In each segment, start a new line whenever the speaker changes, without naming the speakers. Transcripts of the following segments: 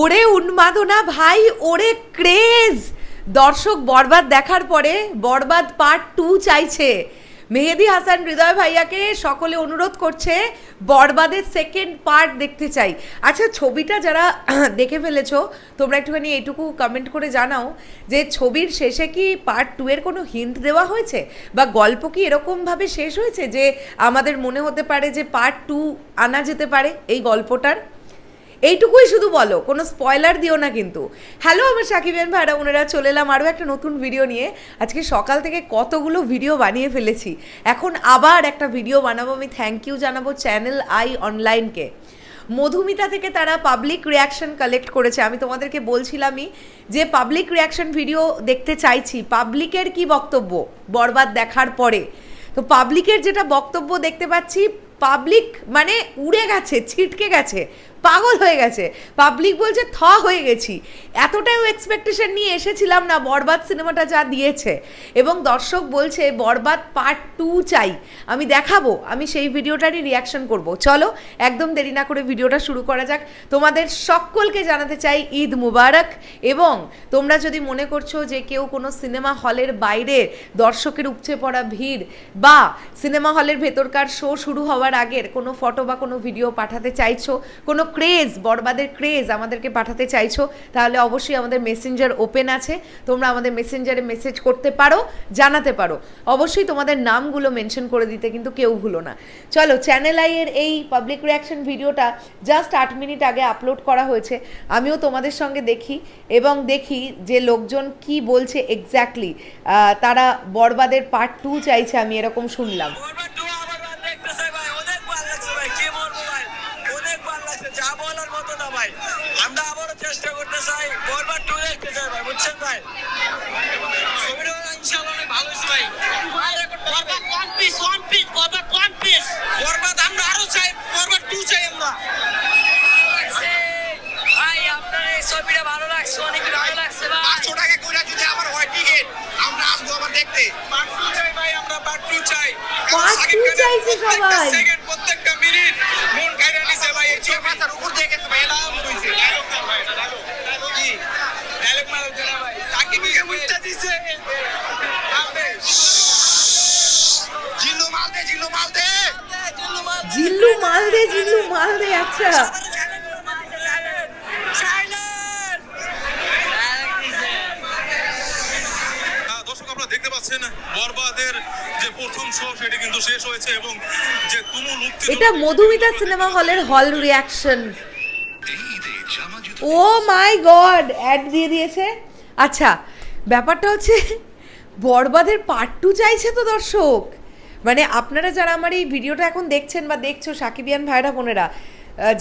ওরে উন্মাদনা ভাই, ওরে ক্রেজ। দর্শক, বরবাদ দেখার পরে বরবাদ পার্ট টু চাইছে। মেহেদি হাসান হৃদয় ভাইয়াকে সকলে অনুরোধ করছে বরবাদের সেকেন্ড পার্ট দেখতে চাই। আচ্ছা ছবিটা যারা দেখে ফেলেছো, তোমরা একটুখানি এইটুকু কমেন্ট করে জানাও যে ছবির শেষে কি পার্ট টু এর কোনো হিন্ট দেওয়া হয়েছে? বা গল্প কি এরকমভাবে শেষ হয়েছে যে আমাদের মনে হতে পারে যে পার্ট টু আনা যেতে পারে এই গল্পটার? এইটুকুই শুধু বলো, কোনো স্পয়লার দিও না কিন্তু। হ্যালো আমার সাকিবেন ভাইরা, ওনারা চলে এলাম আরও একটা নতুন ভিডিও নিয়ে। আজকে সকাল থেকে কতগুলো ভিডিও বানিয়ে ফেলেছি। এখন আবার একটা ভিডিও বানাবো, আমি থ্যাংক ইউ জানাব চ্যানেল আই অনলাইনকে মধুমিতা থেকে তারা পাবলিক রিয়াকশন কালেক্ট করেছে। আমি তোমাদেরকে বলছিলামই যে পাবলিক রিয়াকশন ভিডিও দেখতে চাইছি। পাবলিকের কি বক্তব্য? বরবাদ দেখার পরে। তো পাবলিকের যেটা বক্তব্য দেখতে পাচ্ছি পাবলিক মানে উড়ে গেছে, ছিটকে গেছে। পাগল হয়ে গেছে। পাবলিক বলছে, থ, হয়ে গেছি। এতটাও এক্সপেকটেশন নিয়ে এসেছিলাম না, বরবাদ সিনেমাটা যা দিয়েছে। এবং দর্শক বলছে, বরবাদ পার্ট টু চাই। আমি দেখাবো, আমি সেই ভিডিওটারই রিয়াকশন করব। চলো, একদম দেরি না করে ভিডিওটা শুরু করা যাক। তোমাদের সকলকে জানাতে চাই ঈদ মুবারক। এবং তোমরা যদি মনে করছ যে কেউ কোনো সিনেমা হলের বাইরে দর্শকের উপচে পড়া ভিড় বা সিনেমা হলের ভেতরকার শো শুরু হওয়ার আগের কোনো ফটো বা কোনো ভিডিও পাঠাতে চাইছো, কোনো ক্রেজ বরবাদের ক্রেজ আমাদেরকে পাঠাতে চাইছো, তাহলে অবশ্যই আমাদের মেসেঞ্জার ওপেন আছে। তোমরা আমাদের মেসেঞ্জারে মেসেজ করতে পারো, জানাতে পারো। অবশ্যই তোমাদের নামগুলো মেনশন করে দিতে কিন্তু কেউ ভুলো না। চলো চ্যানেল আইয়ের এই পাবলিক রিয়াকশন ভিডিওটা জাস্ট আট মিনিট আগে আপলোড করা হয়েছে। আমিও তোমাদের সঙ্গে দেখি এবং দেখি যে লোকজন কি বলছে এক্স্যাক্টলি তারা বরবাদের পার্ট টু চাইছে, আমি এরকম শুনলাম
বরবার টু আবার রান দেখতে চাই ভাই অনেক ভালো লাগছে ভাই কি বলব ভাই অনেক ভালো লাগছে যা মতো না ভাই। আমরা আবারও চেষ্টা করতে চাই। বরবার টু দেখতে চাই ভাই বুঝছেন ভাই? ছবিটা ইনশাআল্লাহ অনেক ভালো হয়েছে ভাই। Borbaad one piece one piece Borbaad one piece Borbaad আমরা আরও চাই বরবাদ টু চাই আমরা। ভাই আপনার এই ছবিটা ভালো লাগছে অনেক ভালো লাগছে ভাই।
পাঁচশো টাকা করে যদি আমার হয় টিকিট আমরা আসব আবার দেখতে।
পার্ট টু চাই ভাই আমরা পার্ট টু চাই।
চাইছে সবাই।
সেকেন্ড প্রত্যেকটা মিনিট মন খাইরা নিছে ভাই এই ছবি
মাল দে জিল্লু মাল দে
আচ্ছা
দর্শক আপনারা দেখতে পাচ্ছেন বরবাদের যে প্রথম শো সেটি কিন্তু শেষ হয়েছে এবং যে তুমুল
এটা মধুমিতা সিনেমা হলের hall reaction oh my god add দিয়ে দিয়েছে। আচ্ছা ব্যাপারটা হচ্ছে বরবাদের পার্ট টু চাইছে তো দর্শক। মানে আপনারা যারা আমার এই ভিডিওটা এখন দেখছেন বা দেখছ, সাকিবিয়ান ভাইরা, বোনেরা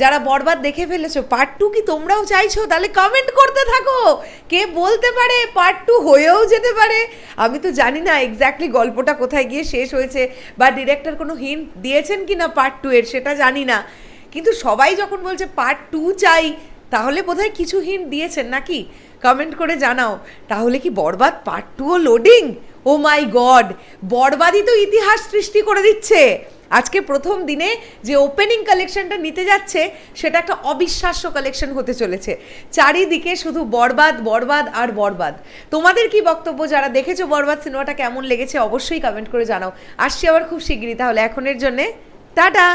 যারা বরবাদ দেখে ফেলেছো পার্ট টু কি তোমরাও চাইছো? তাহলে কমেন্ট করতে থাকো। কে বলতে পারে পার্ট টু হয়েও যেতে পারে। আমি তো জানি না এক্স্যাক্টলি গল্পটা কোথায় গিয়ে শেষ হয়েছে, বা ডিরেক্টর কোনো হিন্ট দিয়েছেন কি না পার্ট টু এর, সেটা জানি না। কিন্তু সবাই যখন বলছে পার্ট টু চাই, তাহলে বোধহয় কিছু হিন্ট দিয়েছেন নাকি? কমেন্ট করে জানাও। তাহলে কি বরবাদ পার্ট টুও লোডিং ও মাই গড বরবাদই তো ইতিহাস সৃষ্টি করে দিচ্ছে। আজকে প্রথম দিনে যে ওপেনিং কালেকশনটা নিতে যাচ্ছে, সেটা একটা অবিশ্বাস্য কালেকশন হতে চলেছে। চারিদিকে শুধু বরবাদ বরবাদ আর বরবাদ। তোমাদের কি বক্তব্য? যারা দেখেছ বরবাদ সিনেমাটা কেমন লেগেছে, অবশ্যই কমেন্ট করে জানাও। আসছি আবার খুব শিগগিরই, তাহলে এখনের জন্যে, টাটা!